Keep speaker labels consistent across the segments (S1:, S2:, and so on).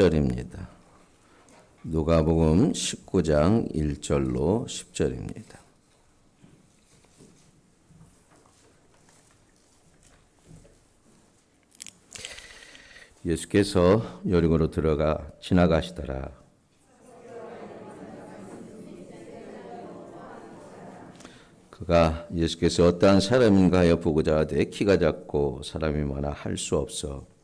S1: 10절입니다. 누가복음 19장 1절로 10절입니다. 예수께서 여리고로 들어가 지나가시더라. 그가 예수께서 어떠한 사람인가 하여 보고자 하되 키가 작고 사람이 많아 할 수 없어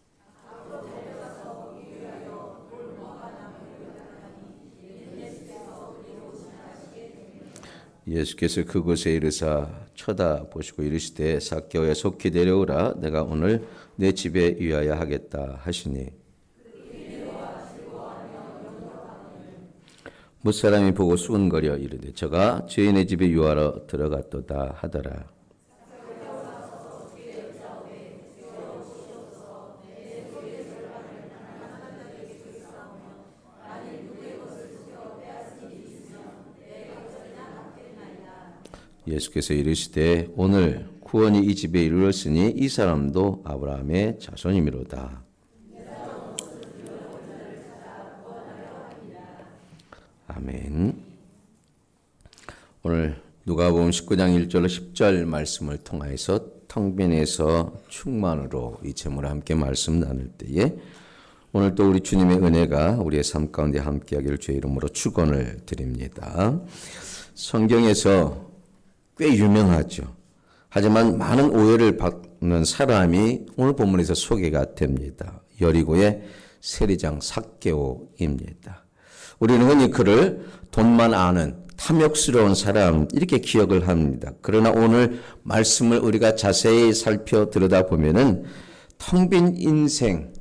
S1: 예수께서 그곳에 이르사 쳐다보시고 이르시되 삭개오에 속히 내려오라. 내가 오늘 내 집에 위하여 하겠다 하시니. 무사람이 보고 수근거려 이르되 저가 죄인의 집에 유하러 들어갔도다 하더라 예수께서 이르시되 오늘 구원이 이 집에 이르렀으니 이 사람도 아브라함의 자손이미로다. 아멘. 오늘 누가복음 19장 1절로 10절 말씀을 통하여서 텅빈에서 충만으로 이 제목을 함께 말씀 나눌 때에 오늘 또 우리 주님의 은혜가 우리의 삶 가운데 함께하기를 주의 이름으로 축원을 드립니다. 성경에서 꽤 유명하죠. 하지만 많은 오해를 받는 사람이 오늘 본문에서 소개가 됩니다. 여리고의 세리장 삭개오입니다. 우리는 흔히 그를 돈만 아는 탐욕스러운 사람 이렇게 기억을 합니다. 그러나 오늘 말씀을 우리가 자세히 살펴 들여다보면은 텅 빈 인생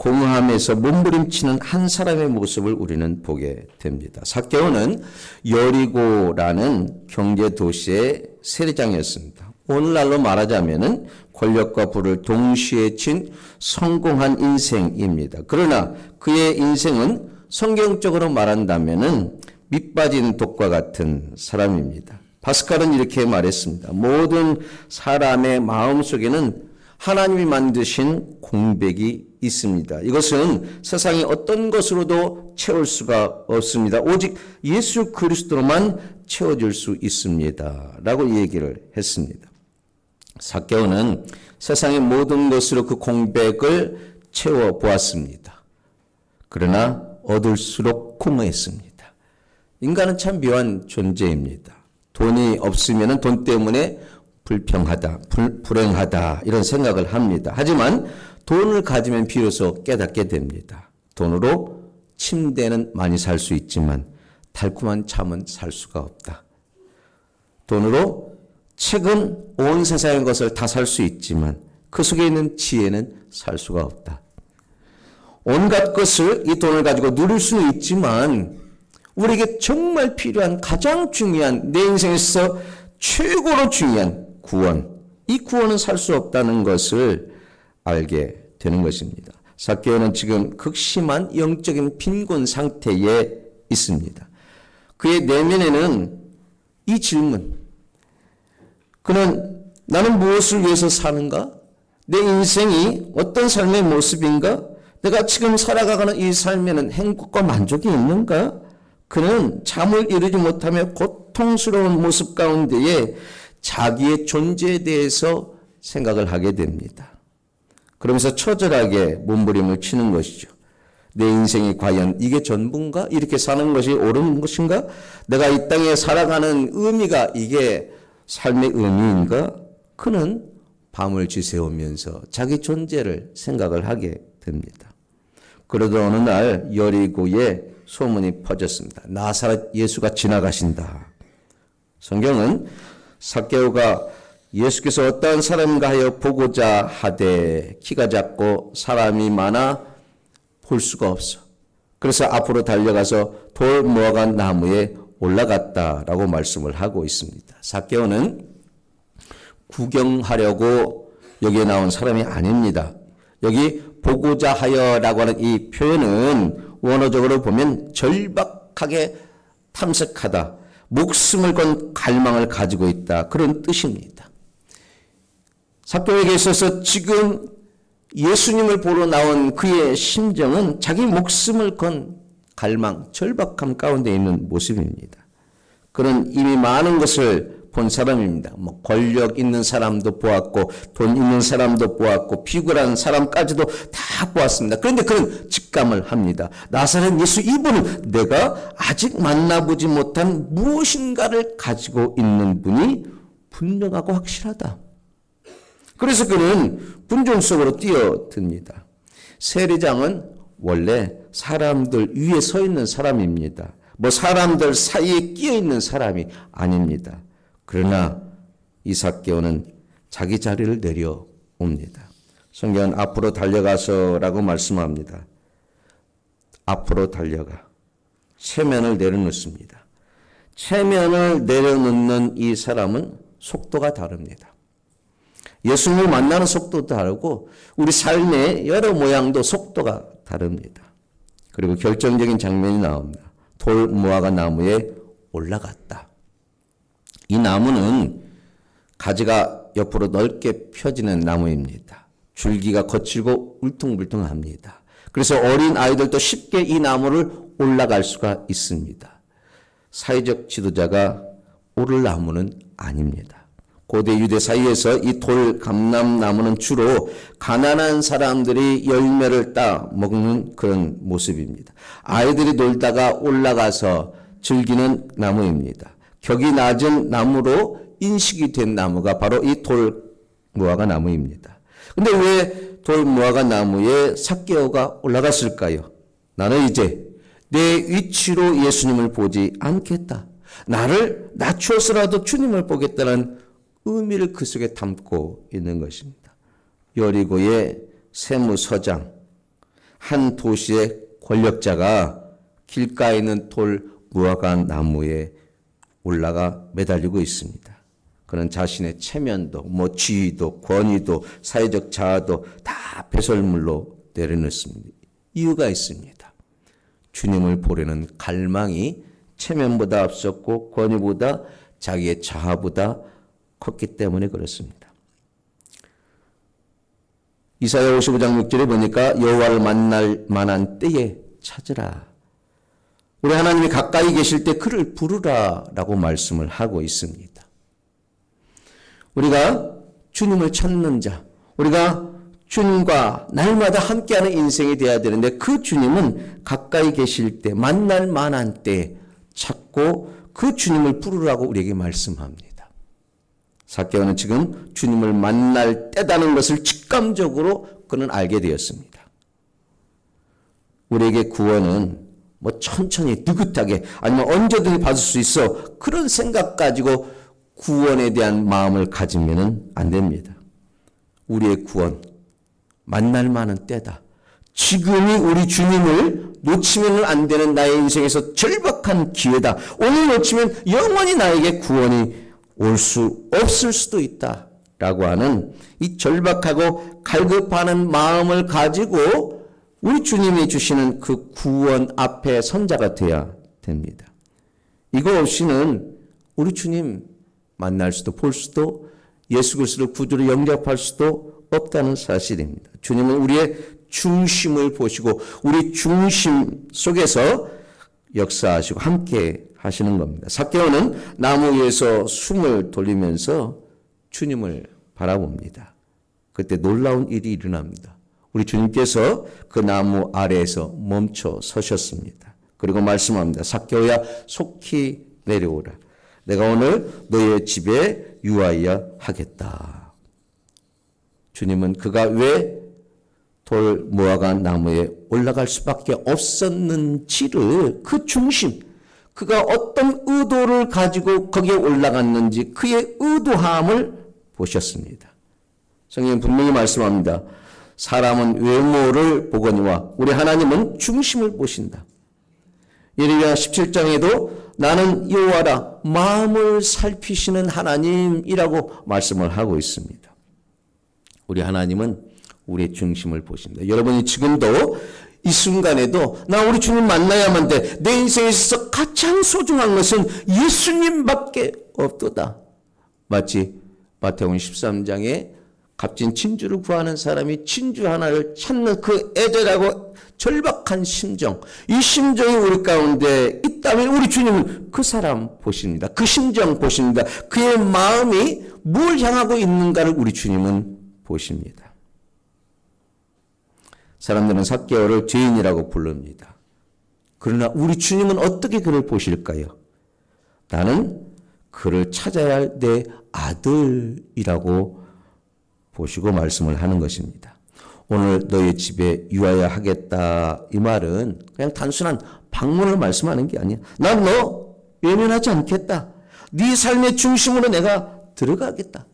S1: 공허함에서 몸부림치는 한 사람의 모습을 우리는 보게 됩니다. 삭개오는 여리고라는 경제 도시의 세리장이었습니다. 오늘날로 말하자면은 권력과 부를 동시에 친 성공한 인생입니다. 그러나 그의 인생은 성경적으로 말한다면은 밑빠진 독과 같은 사람입니다. 바스칼은 이렇게 말했습니다. 모든 사람의 마음 속에는 하나님이 만드신 공백이 있습니다. 이것은 세상의 어떤 것으로도 채울 수가 없습니다. 오직 예수 그리스도로만 채워질 수 있습니다. 라고 얘기를 했습니다. 사개오는 세상의 모든 것으로 그 공백을 채워 보았습니다. 그러나 얻을수록 공허했습니다. 인간은 참 묘한 존재입니다. 돈이 없으면 돈 때문에 불평하다, 불, 불행하다 이런 생각을 합니다. 하지만 돈을 가지면 비로소 깨닫게 됩니다. 돈으로 침대는 많이 살 수 있지만 달콤한 잠은 살 수가 없다. 돈으로 책은 온 세상의 것을 다 살 수 있지만 그 속에 있는 지혜는 살 수가 없다. 온갖 것을 이 돈을 가지고 누릴 수는 있지만 우리에게 정말 필요한 가장 중요한 내 인생에서 최고로 중요한 구원. 이 구원은 살 수 없다는 것을 알게 되는 것입니다. 사케오는 지금 극심한 영적인 빈곤 상태에 있습니다. 그의 내면에는 이 질문. 그는 나는 무엇을 위해서 사는가? 내 인생이 어떤 삶의 모습인가? 내가 지금 살아가는 이 삶에는 행복과 만족이 있는가? 그는 잠을 이루지 못하며 고통스러운 모습 가운데에 자기의 존재에 대해서 생각을 하게 됩니다. 그러면서 처절하게 몸부림을 치는 것이죠. 내 인생이 과연 이게 전부인가? 이렇게 사는 것이 옳은 것인가? 내가 이 땅에 살아가는 의미가 이게 삶의 의미인가? 그는 밤을 지새우면서 자기 존재를 생각을 하게 됩니다. 그러던 어느 날 여리고에 소문이 퍼졌습니다. 나사렛 예수가 지나가신다. 성경은 사개오가 예수께서 어떠한 사람인가 하여 보고자 하되 키가 작고 사람이 많아 볼 수가 없어. 그래서 앞으로 달려가서 돌 모아간 나무에 올라갔다라고 말씀을 하고 있습니다. 사개오는 구경하려고 여기에 나온 사람이 아닙니다. 여기 보고자 하여라고 하는 이 표현은 원어적으로 보면 절박하게 탐색하다, 목숨을 건 갈망을 가지고 있다. 그런 뜻입니다. 사도에게 있어서 지금 예수님을 보러 나온 그의 심정은 자기 목숨을 건 갈망, 절박함 가운데 있는 모습입니다. 그는 이미 많은 것을 본 사람입니다. 뭐 권력 있는 사람도 보았고 돈 있는 사람도 보았고 비굴한 사람까지도 다 보았습니다. 그런데 그는 직감을 합니다. 나사렛 예수 이분은 내가 아직 만나보지 못한 무엇인가를 가지고 있는 분이 분명하고 확실하다. 그래서 그는 군중 속으로 뛰어듭니다. 세리장은 원래 사람들 위에 서 있는 사람입니다. 뭐 사람들 사이에 끼어 있는 사람이 아닙니다. 그러나 이삭개오는 자기 자리를 내려옵니다. 성경은 앞으로 달려가서라고 말씀합니다. 앞으로 달려가 체면을 내려놓습니다. 체면을 내려놓는 이 사람은 속도가 다릅니다. 예수님을 만나는 속도도 다르고 우리 삶의 여러 모양도 속도가 다릅니다. 그리고 결정적인 장면이 나옵니다. 돌 무화과 나무에 올라갔다. 이 나무는 가지가 옆으로 넓게 펴지는 나무입니다. 줄기가 거칠고 울퉁불퉁합니다. 그래서 어린 아이들도 쉽게 이 나무를 올라갈 수가 있습니다. 사회적 지도자가 오를 나무는 아닙니다. 고대 유대 사이에서 이 돌 감람나무는 주로 가난한 사람들이 열매를 따 먹는 그런 모습입니다. 아이들이 놀다가 올라가서 즐기는 나무입니다. 격이 낮은 나무로 인식이 된 나무가 바로 이 돌 무화과 나무입니다. 근데 왜 돌 무화과 나무에 삭개오가 올라갔을까요? 나는 이제 내 위치로 예수님을 보지 않겠다. 나를 낮춰서라도 주님을 보겠다는 의미를 그 속에 담고 있는 것입니다. 여리고의 세무서장, 한 도시의 권력자가 길가에 있는 돌 무화과 나무에 올라가 매달리고 있습니다. 그는 자신의 체면도, 뭐 지위도, 권위도, 사회적 자아도 다 배설물로 내려놓습니다. 이유가 있습니다. 주님을 보려는 갈망이 체면보다 앞섰고 권위보다 자기의 자아보다 컸기 때문에 그렇습니다. 이사야 55장 6절에 보니까 여호와를 만날 만한 때에 찾으라. 우리 하나님이 가까이 계실 때 그를 부르라 라고 말씀을 하고 있습니다. 우리가 주님을 찾는 자, 우리가 주님과 날마다 함께하는 인생이 되어야 되는데 그 주님은 가까이 계실 때, 만날 만한 때 찾고 그 주님을 부르라고 우리에게 말씀합니다. 사케오는 지금 주님을 만날 때다는 것을 직감적으로 그는 알게 되었습니다. 우리에게 구원은 뭐 천천히 느긋하게 아니면 언제든지 받을 수 있어 그런 생각 가지고 구원에 대한 마음을 가지면은 안 됩니다. 우리의 구원 만날 만한 때다. 지금이 우리 주님을 놓치면 안 되는 나의 인생에서 절박한 기회다. 오늘 놓치면 영원히 나에게 구원이 올 수 없을 수도 있다. 라고 하는 이 절박하고 갈급하는 마음을 가지고 우리 주님이 주시는 그 구원 앞에 선자가 되어야 됩니다. 이거 없이는 우리 주님 만날 수도 볼 수도 예수 그리스도를 구주로 영접할 수도 없다는 사실입니다. 주님은 우리의 중심을 보시고 우리 중심 속에서 역사하시고 함께 하시는 겁니다. 사케오는 나무 위에서 숨을 돌리면서 주님을 바라봅니다. 그때 놀라운 일이 일어납니다. 우리 주님께서 그 나무 아래에서 멈춰 서셨습니다. 그리고 말씀합니다. 사케오야 속히 내려오라. 내가 오늘 너의 집에 유하여 하겠다. 주님은 그가 왜돌 무화과 나무에 올라갈 수밖에 없었는지를 그 중심, 그가 어떤 의도를 가지고 거기에 올라갔는지 그의 의도함을 보셨습니다. 성경 분명히 말씀합니다. 사람은 외모를 보거니와 우리 하나님은 중심을 보신다. 예레미야 17장에도 나는 여호와라 마음을 살피시는 하나님이라고 말씀을 하고 있습니다. 우리 하나님은 우리의 중심을 보신다. 여러분이 지금도 이 순간에도 나 우리 주님 만나야만 돼. 내 인생에 있어서 가장 소중한 것은 예수님밖에 없도다. 마치 마태복음 13장에 값진 진주를 구하는 사람이 진주 하나를 찾는 그 애절하고 절박한 심정, 이 심정이 우리 가운데 있다면 우리 주님은 그 사람 보십니다. 그 심정 보십니다. 그의 마음이 뭘 향하고 있는가를 우리 주님은 보십니다. 사람들은 삭개오를 죄인이라고 부릅니다. 그러나 우리 주님은 어떻게 그를 보실까요? 나는 그를 찾아야 할 내 아들이라고 보시고 말씀을 하는 것입니다. 오늘 너희 집에 유하여 하겠다 이 말은 그냥 단순한 방문을 말씀하는 게 아니야. 난 너 외면하지 않겠다. 네 삶의 중심으로 내가 들어가겠다.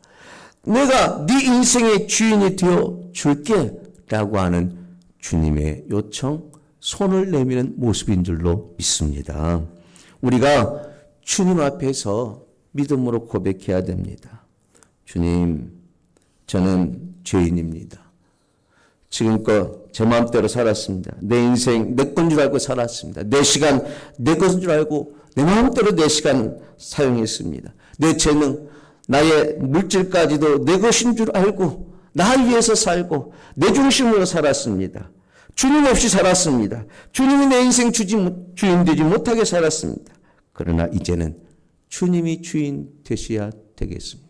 S1: 내가 네 인생의 주인이 되어 줄게라고 하는 주님의 요청, 손을 내미는 모습인 줄로 믿습니다. 우리가 주님 앞에서 믿음으로 고백해야 됩니다. 주님, 저는 죄인입니다. 지금껏 제 마음대로 살았습니다. 내 인생 내 건 줄 알고 살았습니다. 내 시간 내 것인 줄 알고 내 마음대로 내 시간 사용했습니다. 내 재능, 나의 물질까지도 내 것인 줄 알고 나 위해서 살고 내 중심으로 살았습니다. 주님 없이 살았습니다. 주님이 내 인생 주지, 주인 되지 못하게 살았습니다. 그러나 이제는 주님이 주인 되셔야 되겠습니다.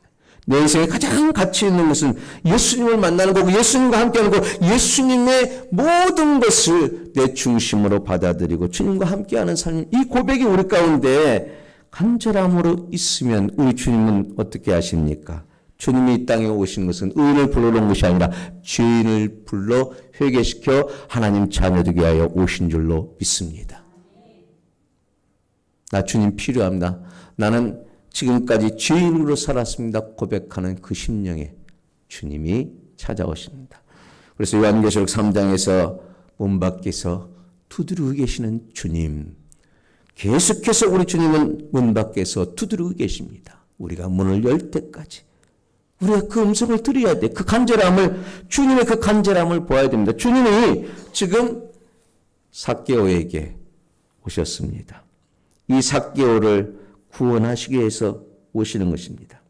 S1: 내 인생에 가장 가치 있는 것은 예수님을 만나는 거고 예수님과 함께하는 거고 예수님의 모든 것을 내 중심으로 받아들이고 주님과 함께하는 삶. 이 고백이 우리 가운데 간절함으로 있으면 우리 주님은 어떻게 하십니까? 주님이 이 땅에 오신 것은 의인을 불러온 것이 아니라 죄인을 불러 회개시켜 하나님 자녀 되게 하여 오신 줄로 믿습니다. 나 주님 필요합니다. 나는 지금까지 죄인으로 살았습니다. 고백하는 그 심령에 주님이 찾아오십니다. 그래서 요한계시록 3장에서 문 밖에서 두드리고 계시는 주님. 계속해서 우리 주님은 문 밖에서 두드리고 계십니다. 우리가 문을 열 때까지. 우리가 그 음성을 들어야 돼. 그 간절함을, 주님의 그 간절함을 보아야 됩니다. 주님이 지금 사개오에게 오셨습니다. 이 사개오를 구원하시기 위해서 오시는 것입니다.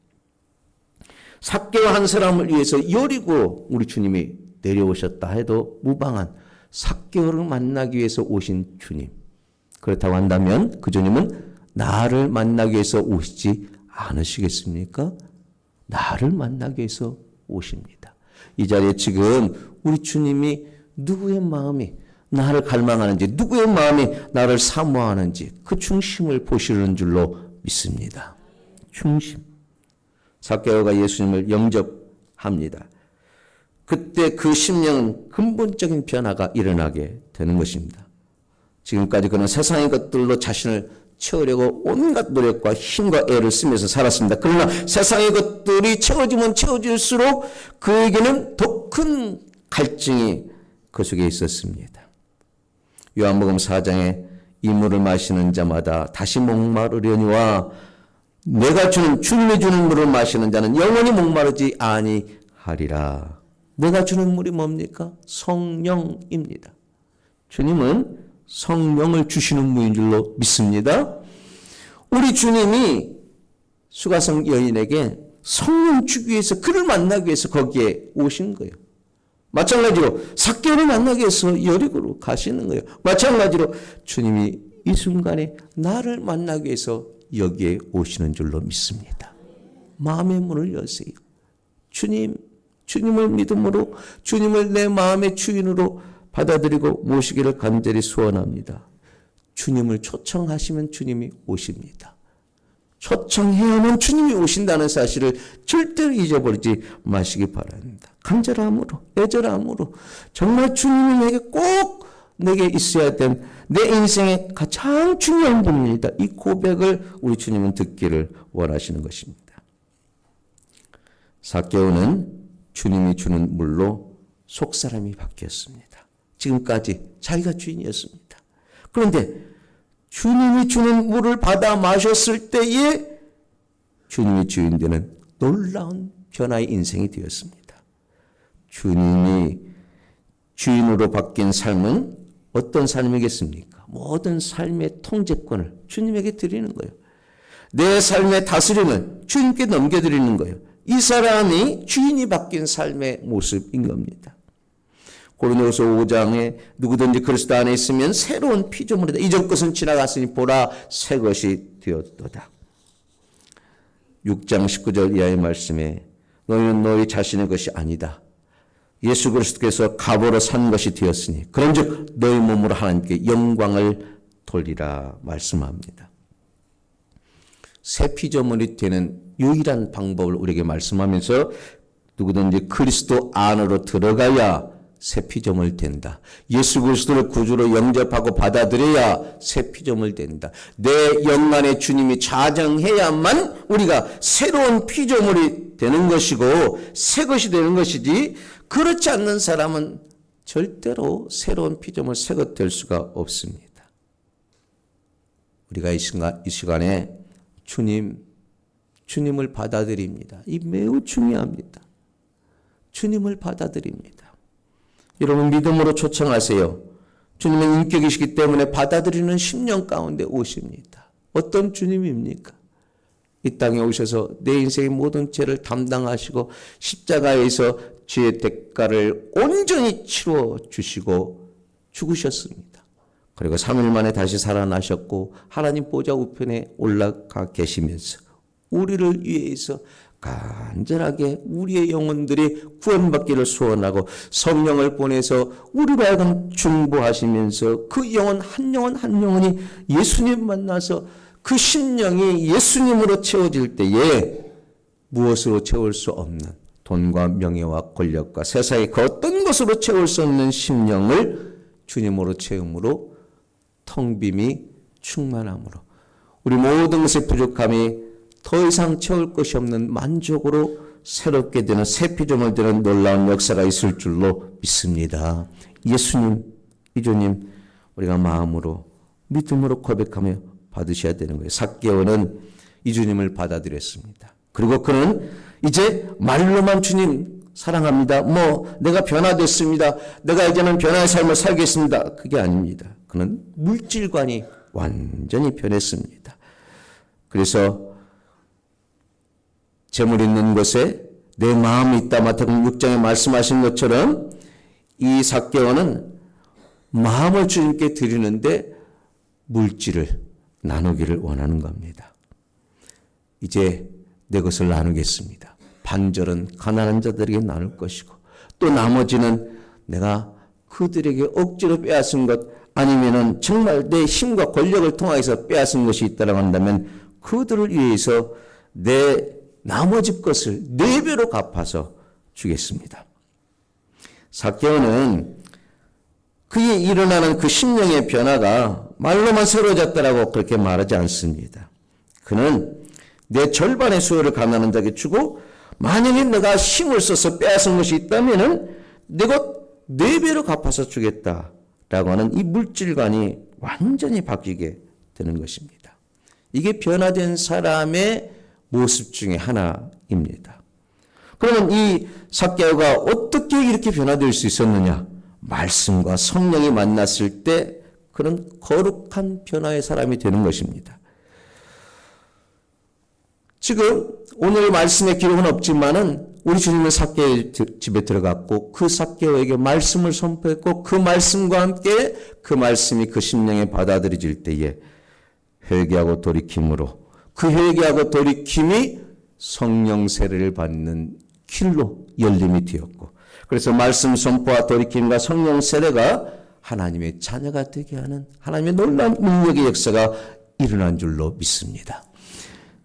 S1: 삭개오 한 사람을 위해서 여리고 우리 주님이 내려오셨다 해도 무방한 삭개오를 만나기 위해서 오신 주님. 그렇다고 한다면 그 주님은 나를 만나기 위해서 오시지 않으시겠습니까? 나를 만나기 위해서 오십니다. 이 자리에 지금 우리 주님이 누구의 마음이 나를 갈망하는지, 누구의 마음이 나를 사모하는지 그 중심을 보시는 줄로 믿습니다. 중심. 사개오가 예수님을 영접합니다. 그때 그 심령은 근본적인 변화가 일어나게 되는 것입니다. 지금까지 그는 세상의 것들로 자신을 채우려고 온갖 노력과 힘과 애를 쓰면서 살았습니다. 그러나 세상의 것들이 채워지면 채워질수록 그에게는 더 큰 갈증이 그 속에 있었습니다. 요한복음 4장에 이 물을 마시는 자마다 다시 목마르려니와 내가 주는 주님이 주는 물을 마시는 자는 영원히 목마르지 아니하리라. 내가 주는 물이 뭡니까? 성령입니다. 주님은 성령을 주시는 분인 줄로 믿습니다. 우리 주님이 수가성 여인에게 성령 주기 위해서 그를 만나기 위해서 거기에 오신 거예요. 마찬가지로 삭개를 만나기 위해서 여리고로 가시는 거예요. 마찬가지로 주님이 이 순간에 나를 만나기 위해서 여기에 오시는 줄로 믿습니다. 마음의 문을 여세요. 주님, 주님을 믿음으로 주님을 내 마음의 주인으로 받아들이고 모시기를 간절히 소원합니다. 주님을 초청하시면 주님이 오십니다. 초청해야만 주님이 오신다는 사실을 절대로 잊어버리지 마시기 바랍니다. 간절함으로, 애절함으로 정말 주님이 내게 꼭 내게 있어야 된 내 인생의 가장 중요한 분입니다. 이 고백을 우리 주님은 듣기를 원하시는 것입니다. 사개오는 주님이 주는 물로 속 사람이 바뀌었습니다. 지금까지 자기가 주인이었습니다. 그런데 주님이 주는 물을 받아 마셨을 때에 주님이 주인 되는 놀라운 변화의 인생이 되었습니다. 주님이 주인으로 바뀐 삶은 어떤 삶이겠습니까? 모든 삶의 통제권을 주님에게 드리는 거예요. 내 삶의 다스림을 주님께 넘겨드리는 거예요. 이 사람이 주인이 바뀐 삶의 모습인 겁니다. 고린도서 5장에 누구든지 그리스도 안에 있으면 새로운 피조물이다. 이전 것은 지나갔으니 보라 새 것이 되었도다. 6장 19절 이하의 말씀에 너희는 너희 자신의 것이 아니다. 예수 그리스도께서 값으로 산 것이 되었으니 그런즉 너희 몸으로 하나님께 영광을 돌리라 말씀합니다. 새 피조물이 되는 유일한 방법을 우리에게 말씀하면서 누구든지 그리스도 안으로 들어가야 새 피조물 된다. 예수 그리스도를 구주로 영접하고 받아들여야 새 피조물 된다. 내 영안에 주님이 자정해야만 우리가 새로운 피조물이 되는 것이고 새 것이 되는 것이지 그렇지 않는 사람은 절대로 새로운 피조물 새것 될 수가 없습니다. 우리가 이 시간, 이 시간에 주님, 주님을 받아들입니다. 이 매우 중요합니다. 주님을 받아들입니다. 여러분 믿음으로 초청하세요. 주님은 인격이시기 때문에 받아들이는 심령 가운데 오십니다. 어떤 주님입니까? 이 땅에 오셔서 내 인생의 모든 죄를 담당하시고 십자가에서 죄의 대가를 온전히 치러 주시고 죽으셨습니다. 그리고 3일 만에 다시 살아나셨고 하나님 보좌 우편에 올라가 계시면서 우리를 위해서 간절하게 우리의 영혼들이 구원받기를 소원하고 성령을 보내서 우리로 하여금 중보하시면서 그 영혼 한 영혼 한 영혼이 예수님 만나서 그 심령이 예수님으로 채워질 때에 무엇으로 채울 수 없는 돈과 명예와 권력과 세상의 그 어떤 것으로 채울 수 없는 심령을 주님으로 채움으로 텅 빔이 충만함으로 우리 모든 것의 부족함이 더 이상 채울 것이 없는 만족으로 새롭게 되는 새 피조물 되는 놀라운 역사가 있을 줄로 믿습니다. 예수님, 이주님, 우리가 마음으로 믿음으로 고백하며 받으셔야 되는 거예요. 삭개오는 이주님을 받아들였습니다. 그리고 그는 이제 말로만 주님 사랑합니다. 뭐 내가 변화됐습니다. 내가 이제는 변화의 삶을 살겠습니다. 그게 아닙니다. 그는 물질관이 완전히 변했습니다. 그래서 재물 있는 곳에 내 마음이 있다. 마태복음 6장에 말씀하신 것처럼 이 삭개오는 마음을 주님께 드리는데 물질을 나누기를 원하는 겁니다. 이제 내 것을 나누겠습니다. 반절은 가난한 자들에게 나눌 것이고 또 나머지는 내가 그들에게 억지로 빼앗은 것 아니면은 정말 내 힘과 권력을 통해서 빼앗은 것이 있다고 한다면 그들을 위해서 내 나머지 것을 네 배로 갚아서 주겠습니다. 사개오는 그에 일어나는 그 심령의 변화가 말로만 새로워졌다라고 그렇게 말하지 않습니다. 그는 내 절반의 수요를 가난한 자에게 주고 만약에 내가 힘을 써서 빼앗은 것이 있다면은 내가 네 배로 갚아서 주겠다라고 하는 이 물질관이 완전히 바뀌게 되는 것입니다. 이게 변화된 사람의 모습 중에 하나입니다. 그러면 이 삭개오가 어떻게 이렇게 변화될 수 있었느냐? 말씀과 성령이 만났을 때 그런 거룩한 변화의 사람이 되는 것입니다. 지금 오늘 말씀의 기록은 없지만은 우리 주님은 삭개 집에 들어갔고 그 삭개오에게 말씀을 선포했고 그 말씀과 함께 그 말씀이 그 심령에 받아들여질 때에 회개하고 돌이킴으로 그 회개하고 돌이킴이 성령 세례를 받는 길로 열림이 되었고 그래서 말씀 선포와 돌이킴과 성령 세례가 하나님의 자녀가 되게 하는 하나님의 놀라운 능력의 역사가 일어난 줄로 믿습니다.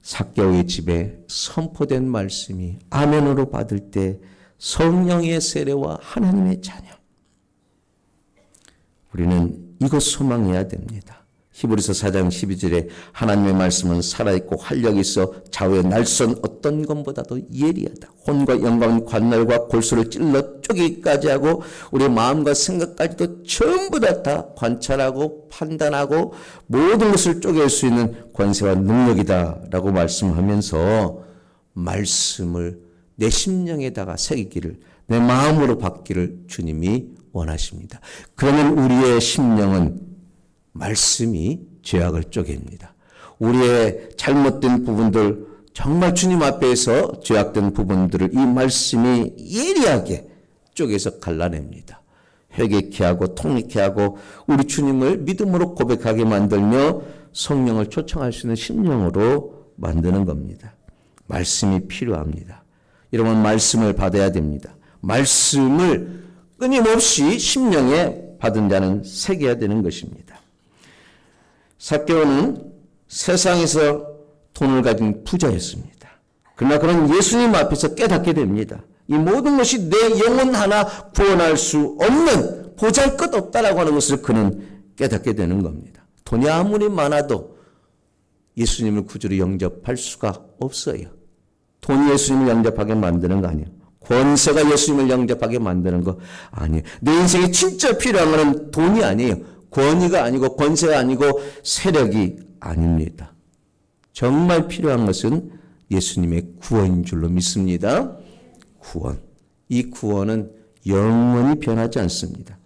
S1: 사개오의 집에 선포된 말씀이 아멘으로 받을 때 성령의 세례와 하나님의 자녀 우리는 이것 소망해야 됩니다. 히브리서 4장 12절에 하나님의 말씀은 살아있고 활력이 있어 좌우의 날선 어떤 것보다도 예리하다. 혼과 영광 관날과 골수를 찔러 쪼기까지 하고 우리 마음과 생각까지도 전부 다, 다 관찰하고 판단하고 모든 것을 쪼갤 수 있는 권세와 능력이다 라고 말씀하면서 말씀을 내 심령에다가 새기기를 내 마음으로 받기를 주님이 원하십니다. 그러면 우리의 심령은 말씀이 죄악을 쪼갭니다. 우리의 잘못된 부분들, 정말 주님 앞에서 죄악된 부분들을 이 말씀이 예리하게 쪼개서 갈라냅니다. 회개케 하고 통립케 하고 우리 주님을 믿음으로 고백하게 만들며 성령을 초청할 수 있는 심령으로 만드는 겁니다. 말씀이 필요합니다. 여러분 말씀을 받아야 됩니다. 말씀을 끊임없이 심령에 받은 자는 새겨야 되는 것입니다. 사개오는 세상에서 돈을 가진 부자였습니다. 그러나 그는 예수님 앞에서 깨닫게 됩니다. 이 모든 것이 내 영혼 하나 구원할 수 없는 보잘 것 없다라고 하는 것을 그는 깨닫게 되는 겁니다. 돈이 아무리 많아도 예수님을 구주로 영접할 수가 없어요. 돈이 예수님을 영접하게 만드는 거 아니에요. 권세가 예수님을 영접하게 만드는 거 아니에요. 내 인생에 진짜 필요한 것은 돈이 아니에요. 권위가 아니고 권세가 아니고 세력이 아닙니다. 정말 필요한 것은 예수님의 구원인 줄로 믿습니다. 구원. 이 구원은 영원히 변하지 않습니다.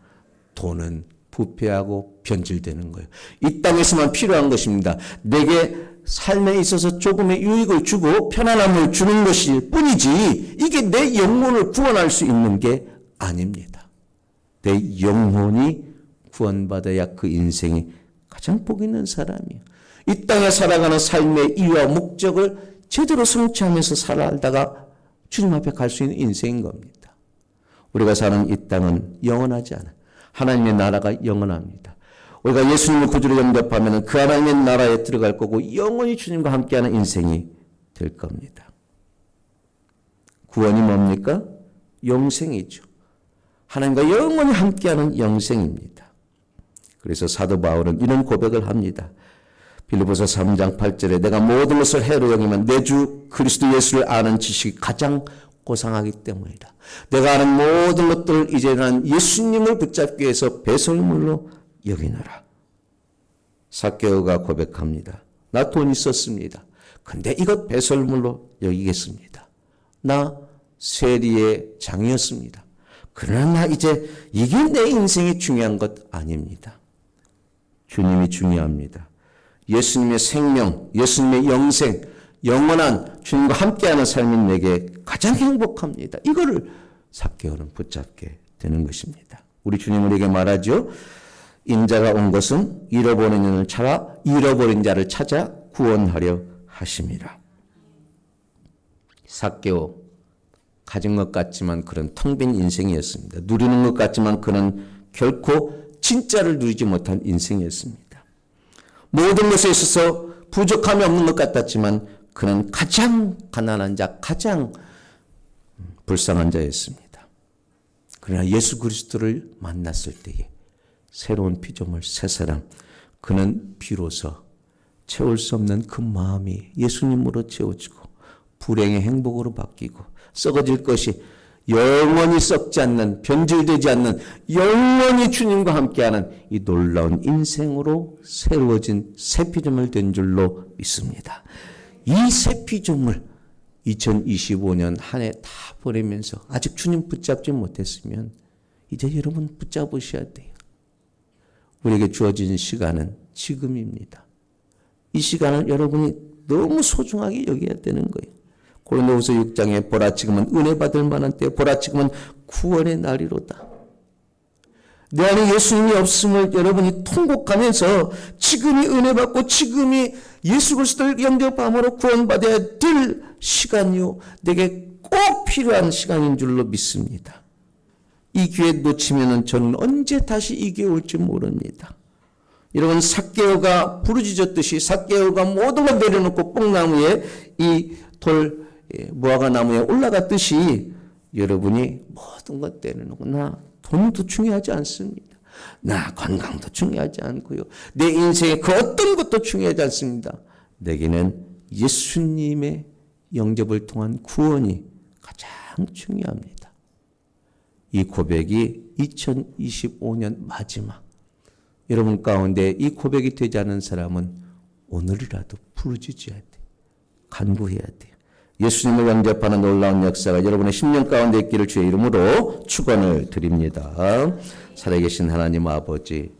S1: 돈은 부패하고 변질되는 거예요. 이 땅에서만 필요한 것입니다. 내게 삶에 있어서 조금의 유익을 주고 편안함을 주는 것일 뿐이지 이게 내 영혼을 구원할 수 있는 게 아닙니다. 내 영혼이 구원받아야 그 인생이 가장 복 있는 사람이에요. 이 땅에 살아가는 삶의 이유와 목적을 제대로 성취하면서 살아다가 주님 앞에 갈 수 있는 인생인 겁니다. 우리가 사는 이 땅은 영원하지 않아. 하나님의 나라가 영원합니다. 우리가 예수님을 구주로 영접하면 그 하나님의 나라에 들어갈 거고 영원히 주님과 함께하는 인생이 될 겁니다. 구원이 뭡니까? 영생이죠. 하나님과 영원히 함께하는 영생입니다. 그래서 사도 바울은 이런 고백을 합니다. 빌리보서 3장 8절에 내가 모든 것을 해로 여기면 내 주 그리스도 예수를 아는 지식이 가장 고상하기 때문이다. 내가 아는 모든 것들을 이제 난 예수님을 붙잡기 위해서 배설물로 여기노라. 사케오가 고백합니다. 나 돈 있었습니다. 근데 이것 배설물로 여기겠습니다. 나 세리의 장이었습니다. 그러나 나 이제 이게 내 인생이 중요한 것 아닙니다. 주님이 중요합니다. 예수님의 생명, 예수님의 영생, 영원한 주님과 함께하는 삶이 내게 가장 행복합니다. 이거를 사케오는 붙잡게 되는 것입니다. 우리 주님은 우리에게 말하죠. 인자가 온 것은 잃어버린 자를 찾아 잃어버린 자를 찾아 구원하려 하심이라. 사케오 가진 것 같지만 그런 텅 빈 인생이었습니다. 누리는 것 같지만 그는 결코 진짜를 누리지 못한 인생이었습니다. 모든 것에 있어서 부족함이 없는 것 같았지만 그는 가장 가난한 자, 가장 불쌍한 자였습니다. 그러나 예수 그리스도를 만났을 때에 새로운 피조물 새 사람 그는 비로소 채울 수 없는 그 마음이 예수님으로 채워지고 불행의 행복으로 바뀌고 썩어질 것이 영원히 썩지 않는 변질되지 않는 영원히 주님과 함께하는 이 놀라운 인생으로 새로워진 새 피조물 된 줄로 믿습니다. 이 새 피조물 2025년 한 해 다 보내면서 아직 주님 붙잡지 못했으면 이제 여러분 붙잡으셔야 돼요. 우리에게 주어진 시간은 지금입니다. 이 시간을 여러분이 너무 소중하게 여겨야 되는 거예요. 고린도후서 6장에 보라 지금은 은혜 받을 만한 때 보라 지금은 구원의 날이로다. 내 안에 예수님이 없음을 여러분이 통곡하면서 지금이 은혜 받고 지금이 예수 그리스도를 영접함으로 구원받아야 될 시간이요 내게 꼭 필요한 시간인 줄로 믿습니다. 이 기회 놓치면은 저는 언제 다시 이 기회 올지 모릅니다. 여러분 삭개오가 부르짖었듯이 삭개오가 모든 걸 내려놓고 뽕나무에 이돌 예, 무화과 나무에 올라갔듯이 여러분이 모든 것 내려놓고 나 돈도 중요하지 않습니다. 나 건강도 중요하지 않고요. 내 인생의 그 어떤 것도 중요하지 않습니다. 내게는 예수님의 영접을 통한 구원이 가장 중요합니다. 이 고백이 2025년 마지막 여러분 가운데 이 고백이 되지 않은 사람은 오늘이라도 부르짖어야 돼. 간구해야 돼요. 예수님을 영접하는 놀라운 역사가 여러분의 10년 가운데 있기를 주의 이름으로 축원을 드립니다. 살아계신 하나님 아버지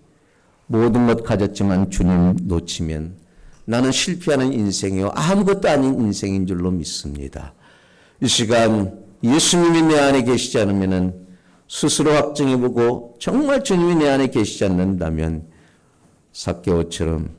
S1: 모든 것 가졌지만 주님 놓치면 나는 실패하는 인생이요. 아무것도 아닌 인생인 줄로 믿습니다. 이 시간 예수님이 내 안에 계시지 않으면은 스스로 확증해보고 정말 주님이 내 안에 계시지 않는다면 사개오처럼